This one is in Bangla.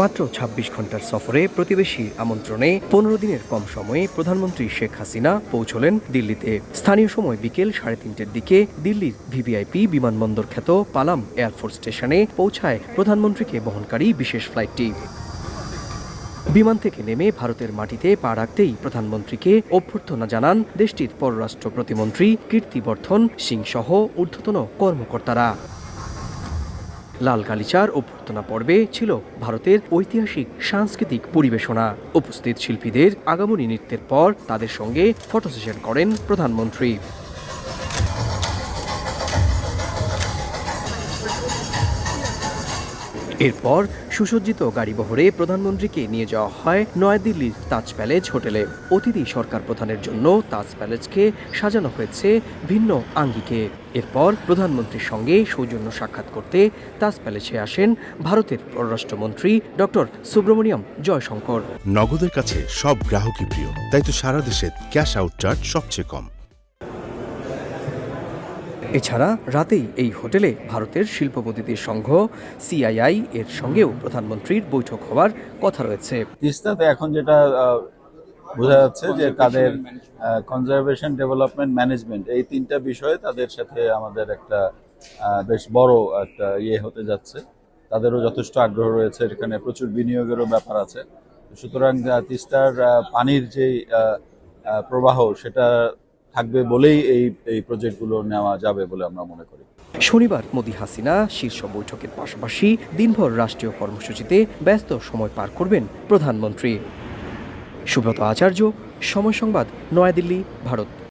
মাত্র ২৬ ঘণ্টার সফরে প্রতিবেশী আমন্ত্রণে পনেরো দিনের কম সময়ে প্রধানমন্ত্রী শেখ হাসিনা পৌঁছলেন দিল্লিতে। স্থানীয় সময় বিকেল সাড়ে তিনটের দিকে দিল্লির ভিভিআইপি বিমানবন্দর খ্যাত পালাম এয়ারফোর্স স্টেশনে পৌঁছায় প্রধানমন্ত্রীকে বহনকারী বিশেষ ফ্লাইটটি। বিমান থেকে নেমে ভারতের মাটিতে পা রাখতেই প্রধানমন্ত্রীকে অভ্যর্থনা জানান দেশটির পররাষ্ট্র প্রতিমন্ত্রী কীর্তিবর্ধন সিং সহ ঊর্ধ্বতন কর্মকর্তারা। লাল গালিচার অভ্যর্থনা পর্বে ছিল ভারতের ঐতিহাসিক সাংস্কৃতিক পরিবেশনা। উপস্থিত শিল্পীদের আগামনী নৃত্যের পর তাদের সঙ্গে ফটো সেশন করেন প্রধানমন্ত্রী। এরপর সুসজ্জিত গাড়িবহরে প্রধানমন্ত্রীকে নিয়ে যাওয়া হয় নয়াদিল্লির তাজ প্যালেস হোটেলে। অতিথি সরকার প্রধানের জন্য তাজ প্যালেসকে সাজানো হয়েছে ভিন্ন আঙ্গিকে। এরপর প্রধানমন্ত্রীর সঙ্গে সৌজন্য সাক্ষাৎ করতে তাজ প্যালেসে আসেন ভারতের পররাষ্ট্রমন্ত্রী ডক্টর সুব্রমণিয়াম জয়শঙ্কর। নগদের কাছে সব গ্রাহকই প্রিয়, তাই তো সারা দেশে ক্যাশ আউট চার্জ সবচেয়ে কম। এছাড়া রাতেই এই হোটেলে ভারতের শিল্পপতিদের সংঘ, সিআইআই এর সঙ্গেও প্রধানমন্ত্রীর বৈঠক হওয়ার কথা রয়েছে। তিস্তাতে এখন যেটা বোঝা যাচ্ছে যে তাদের কনজারভেশন ডেভেলপমেন্ট ম্যানেজমেন্ট এই তিনটা বিষয়ে তাদের সাথে আমাদের একটা বেশ বড় একটা ইয়ে হতে যাচ্ছে। তাদেরও যথেষ্ট আগ্রহ রয়েছে, এখানে প্রচুর বিনিয়োগেরও ব্যাপার আছে। সুতরাং তিস্তার পানির যে প্রবাহ সেটা থাকবে বলেই এই এই প্রজেক্টগুলো নেওয়া যাবে বলে আমরা মনে করি। শনিবার মোদি হাসিনা শীর্ষ বৈঠকের পাশাপাশি দিনভর রাষ্ট্রীয় কর্মসূচিতে ব্যস্ত সময় পার করবেন প্রধানমন্ত্রী। সুব্রত আচার্য, সময় সংবাদ, নয়াদিল্লি, ভারত।